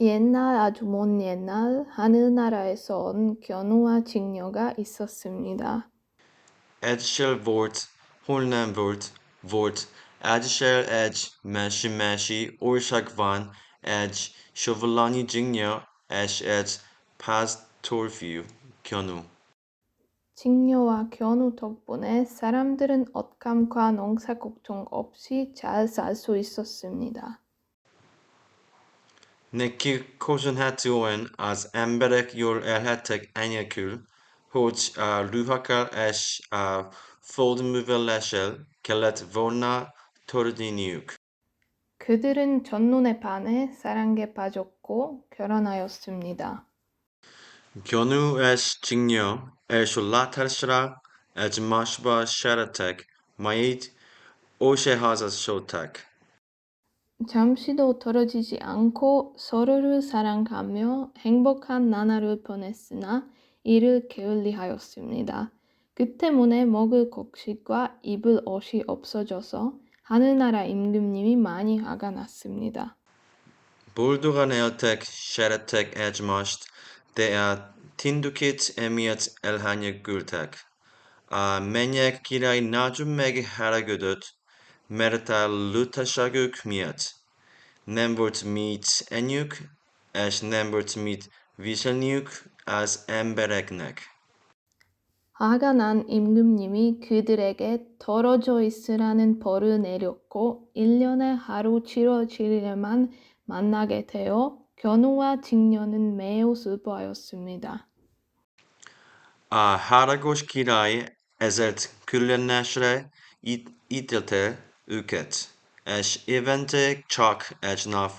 옛날 아주 먼 옛날 하늘나라에서 온 견우와 직녀가 있었습니다. Wordt, Holland wordt, wordt, Edshel edge, meshi meshi, oorzaak van, edge, shovelani jingyo, esh edge, pas torview, 견우. 직녀와 견우 덕분에 사람들은 옷감과 농사 걱정 없이 잘 살 수 있었습니다. Neki kozen het oen as emberek jól elhettek enélkül, hogy a ruhakkal és a földműveléssel kellett volna törődniük. 그들은 전눈에 반해 사랑에 빠졌고 결혼하였습니다. 견우 és 직녀 és látásra egymásba szerettek, majd összeházasodtak. 잠시도 떨어지지 않고 서로를 사랑하며 행복한 나날을 보냈으나 이를 게을리하였습니다. 그 때문에 먹을 곡식과 입을 옷이 없어져서 하늘나라 임금님이 많이 화가 났습니다. Éltek, szerettek egymást, de a tindukit emiatt elhanyagültek. A mennyek király nagyon megharagudott, mert a lutaságuk miatt nem volt mit enniük, és nem volt mit viselniük az embereknek. 화가 난 임금님이 그들에게 떨어져 있으라는 벌을 내렸고 1년에 하루 7월 7일에만 만나게 되어 견우와 직녀는 매우 슬퍼하였습니다. A haragos király ezért különösre ítélte őket, és évente csak egy nap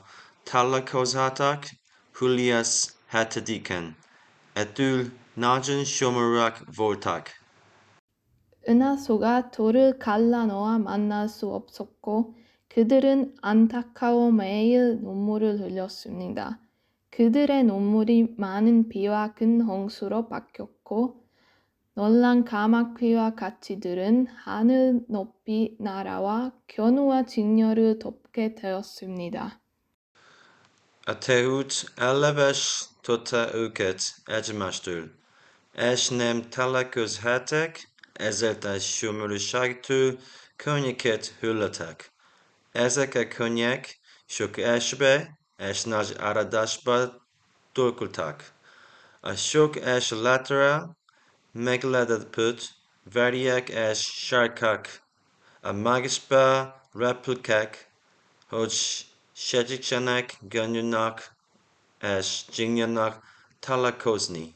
találkozhattak Julius hetediken. Ettől nagyon szomorúak voltak. 은하수가 돌을 갈라놓아 만날 수 없었고 그들은 안타까워 매일 눈물을 흘렸습니다. 그들의 눈물이 많은 비와 큰 홍수로 바뀌었고 놀란 까마귀와 가치들은 하늘 높이 날아와 견우와 직녀를 돕게 되었습니다. Őket egymástól, és nem találkozhattak, ezért a szomorúságtól könnyeket hullatak. Ezek a könnyek sok esbe és nagy áradásba torkoltak. A sok es látra megledett verjek és sarkak, a magasba repülkek, hogy segítsenek gönülnek és 직녀nak találkozni.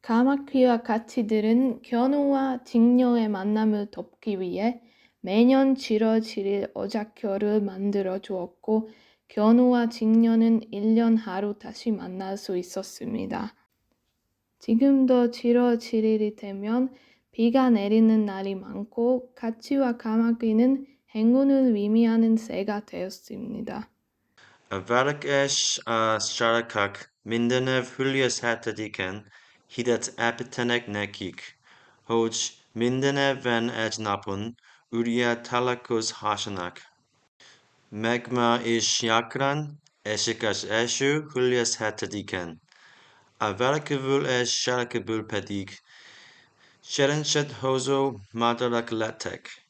까마귀와 가치들은 견우와 직녀의 만남을 돕기 위해 매년 7월 7일 어작교를 만들어 주었고 견우와 직녀는 1년 하루 다시 만날 수 있었습니다. 지금도 7월 7일이 되면 비가 내리는 날이 많고 가치와 까마귀는 행운을 의미하는 새가 되었습니다. Hetediken hidet epítenek nekik, hogy mindeneven egy napon újra találkozhassanak. Meg ma is gyakran esik az első Julius hetediken. a velekből és selekből pedig szerencsétlenül madarak lettek.